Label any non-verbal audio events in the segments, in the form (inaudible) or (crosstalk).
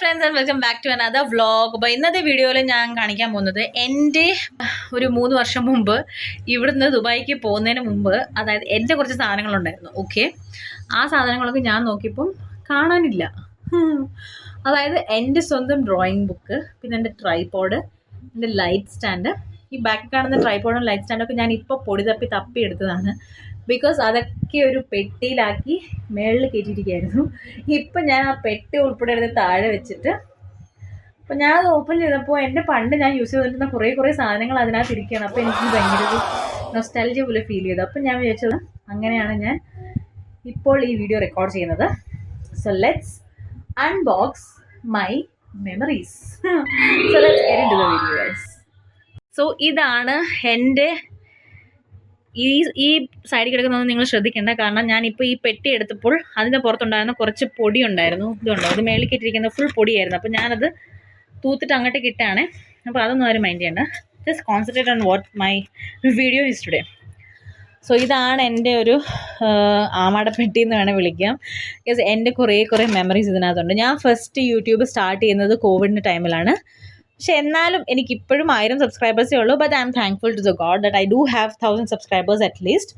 Friends and welcome back to another vlog അപ്പോൾ ഇന്നത്തെ വീഡിയോയിൽ ഞാൻ കാണിക്കാൻ പോകുന്നത് എന്റെ ഒരു മൂന്ന് വർഷം മുമ്പ് ഇവിടുന്ന് ദുബായിക്ക് പോകുന്നതിന് മുമ്പ് അതായത് എന്റെ കുറച്ച് സാധനങ്ങളുണ്ടായിരുന്നു. ഓക്കെ ആ സാധനങ്ങളൊക്കെ ഞാൻ നോക്കിയപ്പം കാണാനില്ല. അതായത് എന്റെ സ്വന്തം ഡ്രോയിങ് ബുക്ക് പിന്നെ എന്റെ ട്രൈപോഡ് എന്റെ ലൈറ്റ് സ്റ്റാൻഡ് ഈ ബാക്കിൽ കാണുന്ന ട്രൈപോഡും ലൈറ്റ് സ്റ്റാൻഡൊക്കെ ഞാൻ ഇപ്പോൾ പൊടി തപ്പി തപ്പി എടുത്തതാണ്. ബിക്കോസ് അതൊക്കെ ഒരു പെട്ടിയിലാക്കി മേളിൽ കയറ്റിയിരിക്കുകയായിരുന്നു. ഇപ്പം ഞാൻ ആ പെട്ടി ഉൾപ്പെടെ എടുത്ത് താഴെ വെച്ചിട്ട് അപ്പം ഞാൻ അത് ഓപ്പൺ ചെയ്തപ്പോൾ എന്റെ പണ്ട് ഞാൻ യൂസ് ചെയ്തിരുന്ന കുറേ കുറേ സാധനങ്ങൾ അതിനകത്ത് ഇരിക്കുകയാണ്. അപ്പോൾ എനിക്ക് ഭയങ്കര ഒരു നൊസ്റ്റാലജി പോലെ ഫീൽ ചെയ്തു. അപ്പം ഞാൻ വിചാരിച്ചത് അങ്ങനെയാണ് ഞാൻ ഇപ്പോൾ ഈ വീഡിയോ റെക്കോർഡ് ചെയ്യുന്നത്. So let's unbox my memories so let's so ഇതാണ് എന്റെ ഈ ഈ സൈഡിൽ കിടക്കുന്നതൊന്നും നിങ്ങൾ ശ്രദ്ധിക്കേണ്ട. കാരണം ഞാൻ ഞാനിപ്പോൾ ഈ പെട്ടി എടുത്തപ്പോൾ അതിന്റെ പുറത്തുണ്ടായിരുന്ന കുറച്ച് പൊടി ഉണ്ടായിരുന്നു. ഇതുണ്ടോ? അത് മേളിൽ കെട്ടിയിരിക്കുന്ന ഫുൾ പൊടിയായിരുന്നു. അപ്പോൾ ഞാനത് തൂത്തിട്ട് അങ്ങോട്ട് ഇട്ടാണ്. അപ്പോൾ അതൊന്നും ആരും മൈൻഡ് ചെയ്യണ്ട. Just concentrate on what my video is today so ഇതാണ് എന്റെ ഒരു ആമാടപ്പെട്ടി എന്ന് വേണേൽ വിളിക്കാം. ബിക്കോസ് എന്റെ കുറേ കുറേ മെമ്മറീസ് ഇതിനകത്തുണ്ട്. ഞാൻ ഫസ്റ്റ് യൂട്യൂബ് സ്റ്റാർട്ട് ചെയ്യുന്നത് കോവിഡിന്റെ ടൈമിലാണ് പക്ഷെ എന്നാലും എനിക്ക് ഇപ്പോഴും ആയിരം സബ്സ്ക്രൈബേഴ്സേ ഉള്ളൂ but I'm thankful to the god that I do have thousand subscribers at least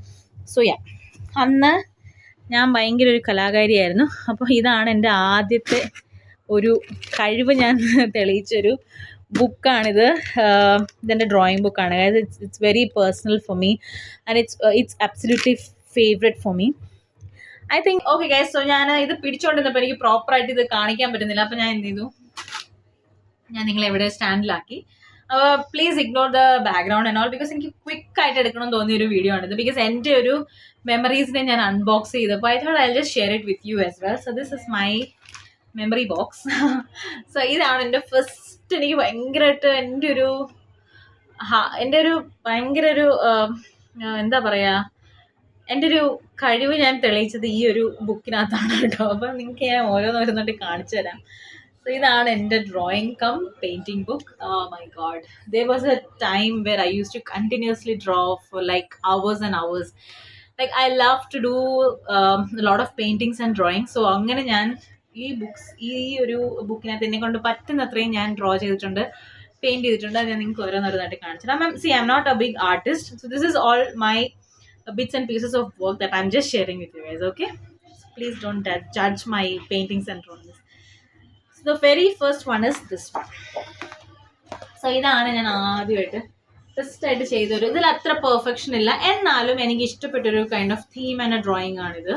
so yeah അന്ന് ഞാൻ ഭയങ്കര ഒരു കലാകാരിയായിരുന്നു. അപ്പോൾ ഇതാണ് എന്റെ ആദ്യത്തെ ഒരു കഴിവ് ഞാൻ (laughs) തെളിയിച്ചൊരു ബുക്കാണിത്. ഇതെന്റെ ഡ്രോയിങ് ബുക്കാണ് അതായത് it's it's very personal for me and it's it's absolutely favourite for me I think okay guys so ഞാൻ ഇത് പിടിച്ചുകൊണ്ടിരുന്നപ്പോൾ എനിക്ക് പ്രോപ്പറായിട്ട് ഇത് കാണിക്കാൻ പറ്റുന്നില്ല. അപ്പോൾ ഞാൻ എന്ത് ചെയ്തു? ഞാൻ നിങ്ങളെ എവിടെ സ്റ്റാൻഡിലാക്കി. Please ignore the background and all because എനിക്ക് ക്വിക്ക് ആയിട്ട് എടുക്കണം തോന്നിയ ഒരു വീഡിയോ ആണിത്. ബിക്കോസ് എന്റെ ഒരു മെമ്മറീസിനെ ഞാൻ അൺബോക്സ് ചെയ്തപ്പോൾ I thought I just share it with you as well so this is my memory box so ഇതാണ് എന്റെ ഫസ്റ്റ് എനിക്ക് ഭയങ്കരമായിട്ട് എന്റെ ഒരു എന്റെ ഒരു ഭയങ്കര ഒരു എന്താ പറയുക എന്റെ ഒരു കഴിവ് ഞാൻ തെളിയിച്ചത് ഈ ഒരു ബുക്കിനകത്താണ് കേട്ടോ. അപ്പം നിങ്ങൾക്ക് ഞാൻ ഓരോന്നോരോന്നോട്ട് കാണിച്ചു തരാം. സോ ഇതാണ് എന്റെ drawing cum painting book my god there was a time where I used to continuously draw for like hours and hours like I love to do lot of paintings and drawing so അങ്ങനെ ഞാൻ ഈ books ഈ ഒരു ബുക്കിനകത്ത് എന്നെ കൊണ്ട് പറ്റുന്നത്രയും ഞാൻ draw ചെയ്തിട്ടുണ്ട് paint ചെയ്തിട്ടുണ്ട്. അത് ഞാൻ നിങ്ങൾക്ക് ഓരോന്നോരോന്നായിട്ട് കാണിച്ചു മാം see I'm not a big artist so this is all my bits and pieces of work that I'm just sharing with you okay? Okay please don't judge- my my paintings and drawings. Very first one is this one. So ഇതാണ് ഞാൻ ആദ്യമായിട്ട് first ആയിട്ട് ചെയ്തൊരു ഇതിൽ അത്ര perfection ഇല്ല. എന്നാലും എനിക്ക് ഇഷ്ടപ്പെട്ടൊരു kind of theme and drawing ആണിത്.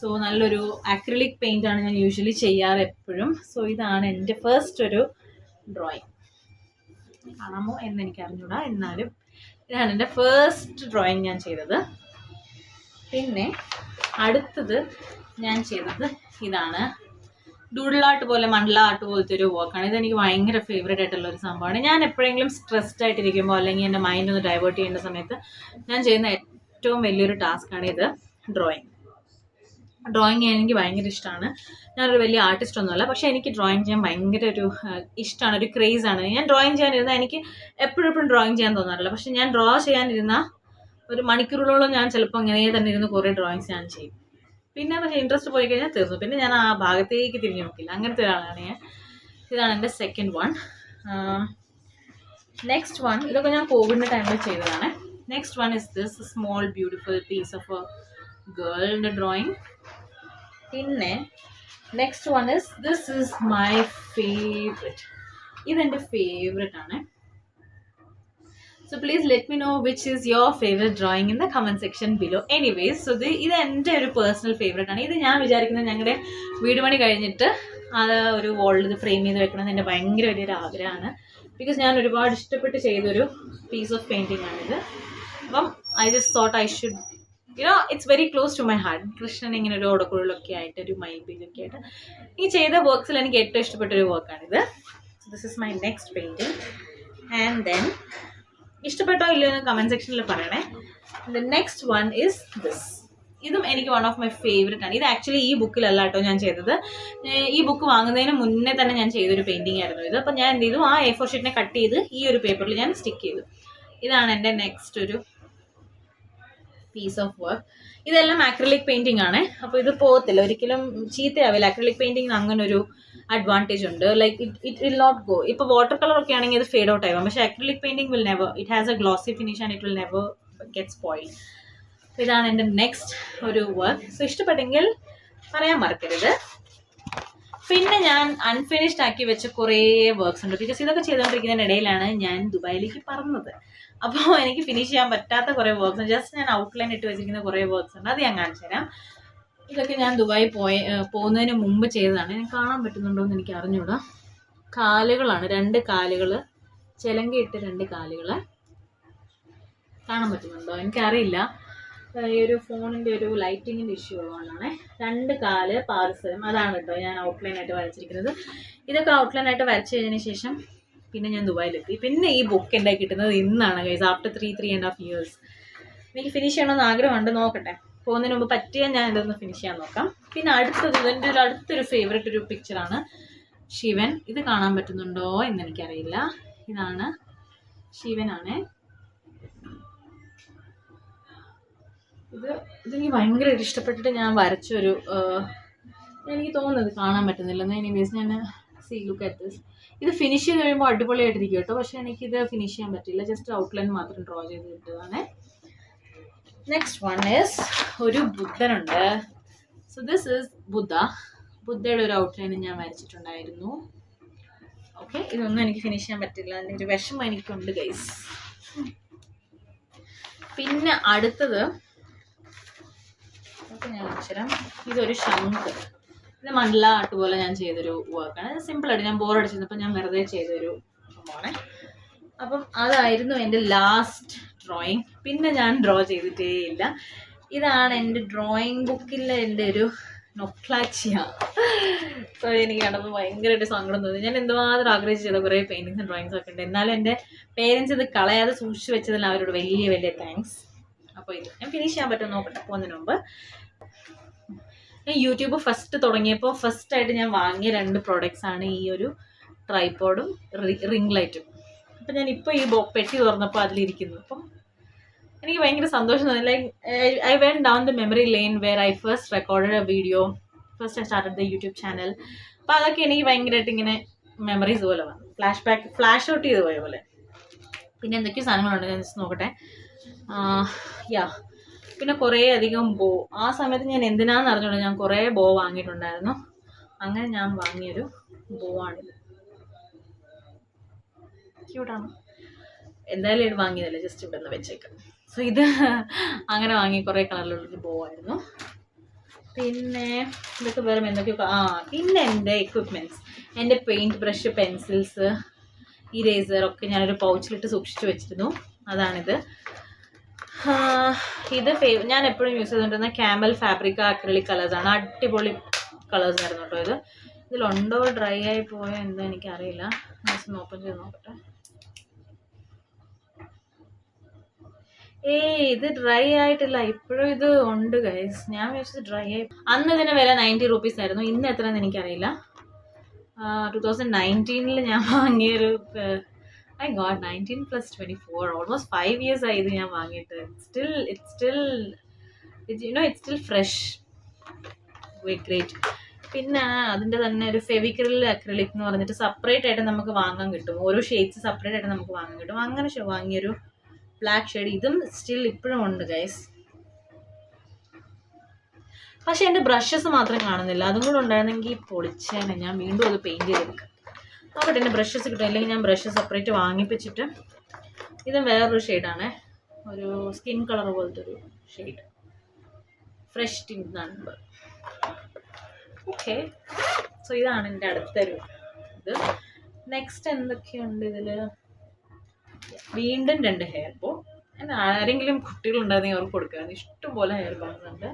സോ നല്ലൊരു അക്രിലിക് പെയിന്റ് ആണ് ഞാൻ യൂഷ്വലി ചെയ്യാറ് എപ്പോഴും. സോ ഇതാണ് എന്റെ ഫസ്റ്റ് ഒരു ഡ്രോയിങ് കാണാമോ എന്ന് എനിക്ക് അറിഞ്ഞൂടാ. എന്നാലും ഇതാണ് എന്റെ ഫസ്റ്റ് ഡ്രോയിങ് ഞാൻ ചെയ്തത്. പിന്നെ അടുത്തത് ഞാൻ ചെയ്തത് ഇതാണ്. ഡൂഡിലാട്ട് പോലെ മണ്ഡല ആർട്ട് പോലത്തെ ഒരു വർക്കാണ് ഇതെനിക്ക് ഭയങ്കര ഫേവറേറ്റ് ആയിട്ടുള്ള ഒരു സംഭവമാണ്. ഞാൻ എപ്പോഴെങ്കിലും സ്ട്രെസ്ഡ് ആയിട്ടിരിക്കുമ്പോൾ അല്ലെങ്കിൽ എന്റെ മൈൻഡ് ഒന്ന് ഡൈവേർട്ട് ചെയ്യേണ്ട സമയത്ത് ഞാൻ ചെയ്യുന്ന ഏറ്റവും വലിയൊരു ടാസ്ക്കാണ് ഇത് ഡ്രോയിങ് ഡ്രോയിങ് എനിക്ക് ഭയങ്കര ഇഷ്ടമാണ് ഞാനൊരു വലിയ ആർട്ടിസ്റ്റ് ഒന്നുമല്ല പക്ഷേ എനിക്ക് ഡ്രോയിങ് ചെയ്യാൻ ഭയങ്കര ഒരു ഇഷ്ടമാണ് ഒരു ക്രേസ് ആണ്. ഞാൻ ഡ്രോയിങ് ചെയ്യാനിരുന്നാൽ എനിക്ക് എപ്പോഴും എപ്പോഴും ഡ്രോയിങ് ചെയ്യാൻ തോന്നാറില്ല. പക്ഷേ ഞാൻ ഡ്രോ ചെയ്യാനിരുന്ന ഒരു മണിക്കൂറുകളോളം ഞാൻ ചിലപ്പോൾ ഇങ്ങനെ തന്നെ ഇരുന്ന് കുറേ ഡ്രോയിങ്സ് ഞാൻ ചെയ്യും. പിന്നെ പക്ഷേ ഇൻട്രസ്റ്റ് പോയി കഴിഞ്ഞാൽ തീർന്നു. പിന്നെ ഞാൻ ആ ഭാഗത്തേക്ക് തിരിഞ്ഞു നോക്കില്ല. അങ്ങനത്തെ ഒരാളാണ് ഞാൻ. ഇതാണ് എന്റെ സെക്കൻഡ് വൺ നെക്സ്റ്റ് വൺ ഇതൊക്കെ ഞാൻ കോവിഡിന്റെ ടൈമിൽ ചെയ്തതാണ്. Next one is this small beautiful piece of a ഗേളിന്റെ drawing പിന്നെ next one is this is my favourite ഇതെന്റെ ഫേവറേറ്റ് ആണ്. So please let me know which is your favourite drawing in the comment section below anyways so ഇത് ഇത് എന്റെ ഒരു personal favourite ആണ്. ഇത് ഞാൻ വിചാരിക്കുന്നത് ഞങ്ങളുടെ വീട് പണി കഴിഞ്ഞിട്ട് അത് ഒരു വോളിൽ ഫ്രെയിം ചെയ്ത് വെക്കണം എന്റെ ഭയങ്കര വലിയൊരു ആഗ്രഹമാണ്. ബിക്കോസ് ഞാൻ ഒരുപാട് ഇഷ്ടപ്പെട്ട് ചെയ്തൊരു പീസ് ഓഫ് പെയിന്റിംഗ് ആണിത്. അപ്പം I just thought I should you know it's very close to my heart Krishnan ഇങ്ങനെ ഒരു ഓടക്കുഴലൊക്കെ ആയിട്ട് ഒരു മൈബിലൊക്കെ ആയിട്ട്. ഈ ചെയ്ത വർക്ക്സിൽ എനിക്ക് ഏറ്റവും ഇഷ്ടപ്പെട്ട ഒരു വർക്കാണിത് this is my next painting and then ഇഷ്ടപ്പെട്ടോ ഇല്ലയോ എന്ന് കമന്റ് സെക്ഷനിൽ പറയണേ. The next one is this ഇതും എനിക്ക് വൺ ഓഫ് മൈ ഫേവറേറ്റ് ആണ്. ഇത് ആക്ച്വലി ഈ ബുക്കിലല്ല കേട്ടോ ഞാൻ ചെയ്തത്. ഈ ബുക്ക് വാങ്ങുന്നതിന് മുന്നേ തന്നെ ഞാൻ ചെയ്തൊരു പെയിന്റിംഗ് ആയിരുന്നു ഇത്. അപ്പം ഞാൻ എന്ത് ചെയ്തു? ആ എ ഫോർ ഷീറ്റിനെ കട്ട് ചെയ്ത് ഈ ഒരു പേപ്പറിൽ ഞാൻ സ്റ്റിക്ക് ചെയ്തു. ഇതാണ് എന്റെ നെക്സ്റ്റ് ഒരു പീസ് ഓഫ് വർക്ക് ഇതെല്ലാം അക്രലിക് പെയിന്റിംഗ് ആണ്. അപ്പോൾ ഇത് പോകത്തില്ല. ഒരിക്കലും ചീത്തയാവില്ല. അക്രലിക് പെയിന്റിംഗ് അങ്ങനെ ഒരു അഡ്വാന്റേജ് ഉണ്ട്. Like it it will not go ഇപ്പോൾ വാട്ടർ കളർ ഒക്കെ ആണെങ്കിൽ ഇത് ഫേഡ് ഔട്ട് ആവാം പക്ഷേ acrylic painting will never it has a glossy finish and it will never get spoil ഇതാണ് എന്റെ നെക്സ്റ്റ് ഒരു വർക്ക് സോ ഇഷ്ടപ്പെട്ടെങ്കിൽ പറയാൻ മറക്കരുത്. പിന്നെ ഞാൻ അൺഫിനിഷ്ഡ് ആക്കി വെച്ച കുറേ വർക്ക്സ് ഉണ്ട്. ബിക്കോസ് ഇതൊക്കെ ചെയ്തുകൊണ്ടിരിക്കുന്നതിനിടയിലാണ് ഞാൻ ദുബായിലേക്ക് പറഞ്ഞത് അപ്പോൾ എനിക്ക് ഫിനിഷ് ചെയ്യാൻ പറ്റാത്ത കുറേ വർക്ക്സ് ജസ്റ്റ് ഞാൻ ഔട്ട്ലൈൻ ഇട്ട് വെച്ചിരിക്കുന്ന കുറേ വർക്ക്സ് ഉണ്ട്. അത് ഞാൻ കാണിച്ചു തരാം. ഇതൊക്കെ ഞാൻ ദുബായി പോയ പോകുന്നതിന് മുമ്പ് ചെയ്തതാണ്. കാണാൻ പറ്റുന്നുണ്ടോ എന്ന് എനിക്ക് അറിഞ്ഞൂടാ. കാലുകളാണ്. രണ്ട് കാലുകൾ. ചിലങ്കയിട്ട് രണ്ട് കാലുകൾ. കാണാൻ പറ്റുന്നുണ്ടോ? എനിക്കറിയില്ല. ഈ ഒരു ഫോണിന്റെ ഒരു ലൈറ്റിങ്ങിന്റെ ഇഷ്യൂ ഉള്ളതുകൊണ്ടാണ് രണ്ട് കാൽ പാദസരം അതാണ് കേട്ടോ ഞാൻ ഔട്ട്ലൈൻ ആയിട്ട് വരച്ചിരിക്കുന്നത്. ഇതൊക്കെ ഔട്ട്ലൈൻ ആയിട്ട് വരച്ച് കഴിഞ്ഞതിന് ശേഷം പിന്നെ ഞാൻ ദുബായിലെത്തി. പിന്നെ ഈ ബുക്ക് എന്റെ കിട്ടുന്നത് ഇന്നാണ് guys after three three and half years എനിക്ക് ഫിനിഷ് ചെയ്യണമെന്ന് ആഗ്രഹമുണ്ട് നോക്കട്ടെ. പോകുന്നതിന് മുമ്പ് പറ്റിയാൽ ഞാൻ ഇതൊന്ന് ഫിനിഷ് ചെയ്യാൻ നോക്കാം. പിന്നെ അടുത്തത് ഇതിന്റെ ഒരു അടുത്തൊരു ഫേവറേറ്റ് ഒരു പിക്ചറാണ് ശിവൻ. ഇത് കാണാൻ പറ്റുന്നുണ്ടോ എന്ന് എനിക്കറിയില്ല. ഇതാണ് ശിവനാണ്. ഇത് ഇതെനിക്ക് ഭയങ്കരമായിട്ട് ഇഷ്ടപ്പെട്ടിട്ട് ഞാൻ വരച്ചൊരു എനിക്ക് തോന്നുന്നത് കാണാൻ പറ്റുന്നില്ല. എന്നാൽ എനിവേസ് ഞാൻ സീ ലുക്ക് അറ്റ് ദിസ് ഇത് ഫിനിഷ് ചെയ്ത് കഴിയുമ്പോൾ അടിപൊളിയായിട്ടിരിക്കും കേട്ടോ. പക്ഷേ എനിക്കിത് ഫിനിഷ് ചെയ്യാൻ പറ്റില്ല. ജസ്റ്റ് ഔട്ട്ലൈൻ മാത്രം ഡ്രോ ചെയ്ത് കിട്ടുകയാണ് നെക്സ്റ്റ് വൺ ഈസ് ഒരു ബുദ്ധനുണ്ട്. സോ ദിസ് ഈസ് ബുദ്ധ ബുദ്ധയുടെ ഒരു ഔട്ട്ലൈൻ ഞാൻ വരച്ചിട്ടുണ്ടായിരുന്നു. ഓക്കെ ഇതൊന്നും എനിക്ക് ഫിനിഷ് ചെയ്യാൻ പറ്റില്ല. അതിന്റെ ഒരു വിഷമം എനിക്കുണ്ട് ഗൈസ് പിന്നെ അടുത്തത് ഓക്കെ ഞാൻ അക്ഷരം. ഇതൊരു ശംഖ്. ഇത് മണ്ഡല ആട്ട് പോലെ ഞാൻ ചെയ്തൊരു വർക്കാണ് സിമ്പിൾ സിമ്പിളായിട്ട് ഞാൻ ബോർ അടിച്ചിരുന്നപ്പോ ഞാൻ വെറുതെ ചെയ്തൊരു സംഭവമാണ്. അപ്പം അതായിരുന്നു എന്റെ ലാസ്റ്റ് ഡ്രോയിങ് പിന്നെ ഞാൻ ഡ്രോ ചെയ്തിട്ടേ ഇല്ല. ഇതാണ് എന്റെ ഡ്രോയിങ് ബുക്കിലെ എന്റെ ഒരു നൊക്ലാച്ചിയ. സോ എനിക്ക് കണ്ടപ്പോൾ ഭയങ്കരമായിട്ട് സങ്കടം തോന്നി. ഞാൻ എന്തുമാത്രം ആഗ്രഹിച്ച് ചെയ്ത കുറേ പെയിന്റിങ്സും ഡ്രോയിങ്സും ഒക്കെ ഉണ്ട്. എന്നാലും എന്റെ പേരൻസ് ഇത് കളയാതെ സൂക്ഷിച്ചു വെച്ചതിൽ അവരോട് വലിയ വലിയ താങ്ക്സ് അപ്പോൾ ഇത് ഞാൻ ഫിനിഷ് ചെയ്യാൻ പറ്റുമോ നോക്കട്ടെ. പോകുന്നതിന് മുമ്പ്. ഞാൻ യൂട്യൂബ് ഫസ്റ്റ് തുടങ്ങിയപ്പോൾ ഫസ്റ്റ് ആയിട്ട് ഞാൻ വാങ്ങിയ രണ്ട് പ്രോഡക്റ്റ്സ് ആണ് ഈ ഒരു ട്രൈപോഡും റിംഗ് ലൈറ്റും അപ്പം ഞാൻ ഇപ്പോൾ ഈ ബോ പെട്ടി തുറന്നപ്പോൾ അതിലിരിക്കുന്നു. അപ്പം എനിക്ക് ഭയങ്കര സന്തോഷം തോന്നി. Like I went down the memory lane where I first recorded a video first I started the YouTube channel അപ്പോൾ അതൊക്കെ എനിക്ക് ഭയങ്കരമായിട്ട് ഇങ്ങനെ മെമ്മറീസ് പോലെ വന്നു. ഫ്ലാഷ് ബാക്ക് ഫ്ലാഷ് ഔട്ട് ചെയ്ത് പോയ പോലെ. പിന്നെ എന്തൊക്കെയോ സാധനങ്ങളുണ്ട്. ഞാൻ ജസ്റ്റ് നോക്കട്ടെ. യാ. പിന്നെ കുറേ അധികം ബോ ആ സമയത്ത് ഞാൻ എന്തിനാന്ന് അറിഞ്ഞോളൂ ഞാൻ കുറേ ബോ വാങ്ങിയിട്ടുണ്ടായിരുന്നു. അങ്ങനെ ഞാൻ വാങ്ങിയൊരു ബോ ആണിത് ക്യൂട്ടാണ്. എന്തായാലും ഇത് വാങ്ങിയതല്ലേ? ജസ്റ്റ് ഇവിടെ നിന്ന് വെച്ചേക്കാം. സോ ഇത് അങ്ങനെ വാങ്ങി കുറേ കളറിലുള്ളൊരു ബോ ആയിരുന്നു പിന്നെ ഇതൊക്കെ വേറെ എന്തൊക്കെയോ ആ പിന്നെ എന്റെ എക്വിപ്മെന്റ്സ് എന്റെ പെയിന്റ് ബ്രഷ് പെൻസിൽസ് ഇറേസർ ഒക്കെ ഞാനൊരു പൗച്ചിലിട്ട് സൂക്ഷിച്ചു വെച്ചിരുന്നു. അതാണിത്. ഇത് ഫേവ് ഞാൻ എപ്പോഴും യൂസ് ചെയ്തുകൊണ്ടിരുന്ന ക്യാമൽ ഫാബ്രിക് അക്രലിക് കളേഴ്സാണ് അടിപൊളി കളേഴ്സ് ആയിരുന്നു കേട്ടോ ഇത്. ഇതിലുണ്ടോ? ഡ്രൈ ആയി പോയോ? എന്തോ എനിക്കറിയില്ല. ജസ്റ്റ് ഓപ്പൺ ചെയ്ത് നോക്കട്ടെ. ഏയ് ഇത് ഡ്രൈ ആയിട്ടില്ല. ഇപ്പോഴും ഇത് ഉണ്ട് ഗൈസ് ഞാൻ വിചാരിച്ചത് ഡ്രൈ ആയി അന്ന് ഇതിന് വില നയന്റി റുപ്പീസ് ആയിരുന്നു. ഇന്ന് എത്രയെന്ന് എനിക്കറിയില്ല. ടു തൗസൻഡ് നയന്റീനിൽ ഞാൻ വാങ്ങിയൊരു I got nineteen plus twenty four almost five years ആയി ഇത് ഞാൻ വാങ്ങിയിട്ട് still it still it you know it still fresh great പിന്നെ അതിന്റെ തന്നെ ഒരു ഫെവിക്രിൽ അക്രലിക് എന്ന് പറഞ്ഞിട്ട് സെപ്പറേറ്റ് ആയിട്ട് നമുക്ക് വാങ്ങാൻ കിട്ടും. ഓരോ ഷെയ്ഡ്സ് സെപ്പറേറ്റ് ആയിട്ട് നമുക്ക് വാങ്ങാൻ കിട്ടും. അങ്ങനെ വാങ്ങിയൊരു ബ്ലാക്ക് ഷെയ്ഡ് ഇതും സ്റ്റിൽ ഇപ്പോഴും ഉണ്ട് ഗൈസ് പക്ഷെ എന്റെ ബ്രഷസ് മാത്രം കാണുന്നില്ല. അതും കൂടെ ഉണ്ടായിരുന്നെങ്കിൽ പൊളിച്ചേനെ. ഞാൻ വീണ്ടും അത് പെയിന്റ് ചെയ്തെടുക്കാം. നോക്കട്ടെ എന്റെ ബ്രഷസ് കിട്ടും. അല്ലെങ്കിൽ ഞാൻ ബ്രഷ് സെപ്പറേറ്റ് വാങ്ങിപ്പിച്ചിട്ട് ഇതും വേറൊരു ഷെയ്ഡാണ് ഒരു സ്കിൻ കളർ പോലത്തെ ഒരു shade fresh tin number okay so ഇതാണ് എന്റെ അടുത്തൊരു ഇത്. നെക്സ്റ്റ് എന്തൊക്കെയുണ്ട് ഇതിൽ വീണ്ടും രണ്ട് ഹെയർ ബോ ആരെങ്കിലും കുട്ടികളുണ്ടായിരുന്നെങ്കിൽ അവർക്ക് കൊടുക്കാമായിരുന്നു. ഇഷ്ടംപോലെ ഹെയർ ബാൻഡുണ്ട്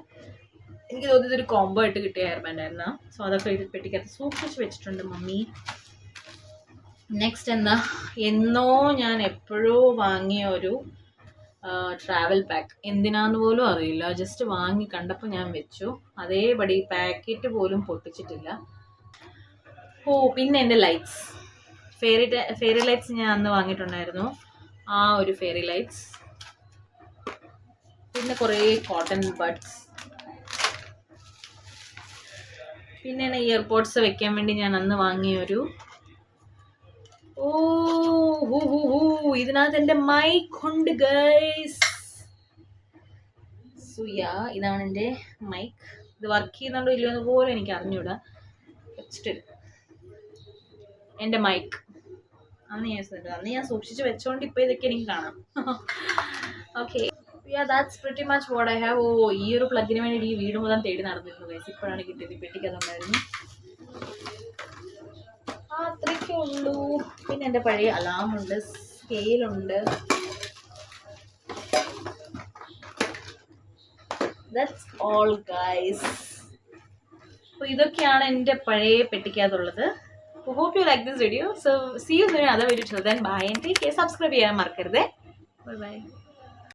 എനിക്ക് തോന്നിയത് ഒരു കോംബോ ആയിട്ട് കിട്ടിയ ഹെയർ ബാൻഡായിരുന്നു സോ അതൊക്കെ ഇത് പെട്ടിക്കകത്ത് സൂക്ഷിച്ച് വെച്ചിട്ടുണ്ട് മമ്മി. നെക്സ്റ്റ് എന്താ? എന്നോ ഞാൻ എപ്പോഴോ വാങ്ങിയ ഒരു ട്രാവൽ പാക്ക് എന്തിനാന്ന് പോലും അറിയില്ല. ജസ്റ്റ് വാങ്ങി കണ്ടപ്പോൾ ഞാൻ വെച്ചു. അതേപടി പാക്കറ്റ് പോലും പൊട്ടിച്ചിട്ടില്ല. ഓ പിന്നെ എന്റെ ലൈറ്റ്സ് ഫെയറി ഫെയറി ലൈറ്റ്സ് ഞാൻ അന്ന് വാങ്ങിയിട്ടുണ്ടായിരുന്നു. ആ ഒരു ഫെയറി ലൈറ്റ്സ് പിന്നെ കുറേ കോട്ടൺ ബഡ്സ് പിന്നെ ഇയർപോഡ്സ് വെക്കാൻ വേണ്ടി ഞാൻ അന്ന് വാങ്ങിയ ഒരു ഓ ഹൂ ഹൂ ഹൂ. ഇതിനകത്ത് എന്റെ മൈക്ക് ഉണ്ട് സുയ ഇതാണ് എന്റെ മൈക്ക് ഇത് വർക്ക് ചെയ്യുന്നുണ്ടോ ഇല്ലയോ എന്ന് പോലും എനിക്ക് അറിഞ്ഞൂടാ. സ്റ്റിൽ എന്റെ മൈക്ക് അന്ന് ഞാൻ. അന്ന് ഞാൻ സൂക്ഷിച്ച് വെച്ചോണ്ട് ഇപ്പോൾ ഇതൊക്കെ എനിക്ക് കാണാം. Okay ya that's pretty much what I have ഓ ഈ ഒരു പ്ലഗിന് വേണ്ടി ഈ വീട് മുതൽ തേടി നടന്നിരുന്നു ഗൈസ് ഇപ്പോഴാണ് കിട്ടിയത് പെട്ടിക്കതുണ്ടായിരുന്നു അത്രയ്ക്കേ ഉള്ളൂ പിന്നെ എന്റെ പഴയ അലാമുണ്ട് സ്കെയിലുണ്ട് ദാറ്റ്സ് ഓൾ ഗൈസ് അപ്പോൾ ഇതൊക്കെയാണ് എന്റെ പഴയ പെട്ടിക്കകത്തുള്ളത്. Hope you like this video so see you other video bye and subscribe ചെയ്യാൻ മറക്കരുത്. Bye bye